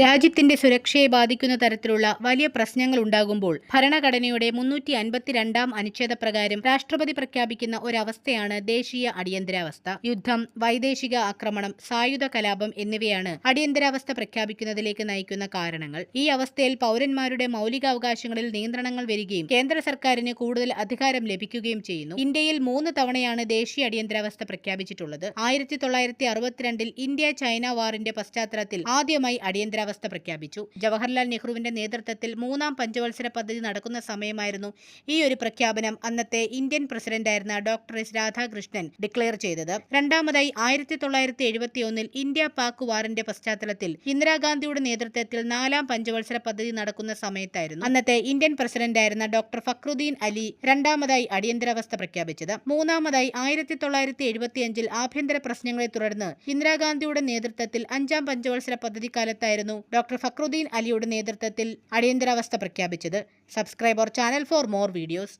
രാജ്യത്തിന്റെ സുരക്ഷയെ ബാധിക്കുന്ന തരത്തിലുള്ള വലിയ പ്രശ്നങ്ങൾ ഉണ്ടാകുമ്പോൾ ഭരണഘടനയുടെ മുന്നൂറ്റി അൻപത്തിരണ്ടാം അനുച്ഛേദ പ്രകാരം രാഷ്ട്രപതി പ്രഖ്യാപിക്കുന്ന ഒരവസ്ഥയാണ് ദേശീയ അടിയന്തരാവസ്ഥ. യുദ്ധം വൈദേശിക ആക്രമണം സായുധ കലാപം എന്നിവയാണ് അടിയന്തരാവസ്ഥ പ്രഖ്യാപിക്കുന്നതിലേക്ക് നയിക്കുന്ന കാരണങ്ങൾ. ഈ അവസ്ഥയിൽ പൗരന്മാരുടെ മൗലികാവകാശങ്ങളിൽ നിയന്ത്രണങ്ങൾ വരികയും കേന്ദ്ര സർക്കാരിന് കൂടുതൽ അധികാരം ലഭിക്കുകയും ചെയ്യുന്നു. ഇന്ത്യയിൽ മൂന്ന് തവണയാണ് ദേശീയ അടിയന്തരാവസ്ഥ പ്രഖ്യാപിച്ചിട്ടുള്ളത്. ആയിരത്തി തൊള്ളായിരത്തി അറുപത്തിരണ്ടിൽ ഇന്ത്യ ചൈന വാറിന്റെ പശ്ചാത്തലത്തിൽ ആദ്യമായി അടിയന്തരാവസ്ഥ പ്രഖ്യാപിച്ചു. ജവഹർലാൽ നെഹ്റുവിന്റെ നേതൃത്വത്തിൽ മൂന്നാം പഞ്ചവത്സര പദ്ധതി നടക്കുന്ന സമയമായിരുന്നു ഈ ഒരു പ്രഖ്യാപനം അന്നത്തെ ഇന്ത്യൻ പ്രസിഡന്റായിരുന്ന ഡോക്ടർ എസ്. രാധാകൃഷ്ണൻ ഡിക്ലെയർ ചെയ്തത്. രണ്ടാമതായി ആയിരത്തി തൊള്ളായിരത്തി എഴുപത്തിയൊന്നിൽ ഇന്ത്യ പാക് വാറിന്റെ പശ്ചാത്തലത്തിൽ ഇന്ദിരാഗാന്ധിയുടെ നേതൃത്വത്തിൽ നാലാം പഞ്ചവത്സര പദ്ധതി നടക്കുന്ന സമയത്തായിരുന്നു അന്നത്തെ ഇന്ത്യൻ പ്രസിഡന്റായിരുന്ന ഡോക്ടർ ഫക്രുദ്ദീൻ അലി രണ്ടാമതായി അടിയന്തരാവസ്ഥ പ്രഖ്യാപിച്ചത്. മൂന്നാമതായി ആയിരത്തി തൊള്ളായിരത്തി എഴുപത്തിയഞ്ചിൽ ആഭ്യന്തര പ്രശ്നങ്ങളെ തുടർന്ന് ഇന്ദിരാഗാന്ധിയുടെ നേതൃത്വത്തിൽ അഞ്ചാം പഞ്ചവത്സര പദ്ധതി കാലത്തായിരുന്നു ഡോക്ടർ ഫക്രുദ്ദീൻ അലിയുടെ നേതൃത്വത്തിൽ അടിയന്തരാവസ്ഥ പ്രഖ്യാപിച്ചത്. Subscribe our channel for more videos.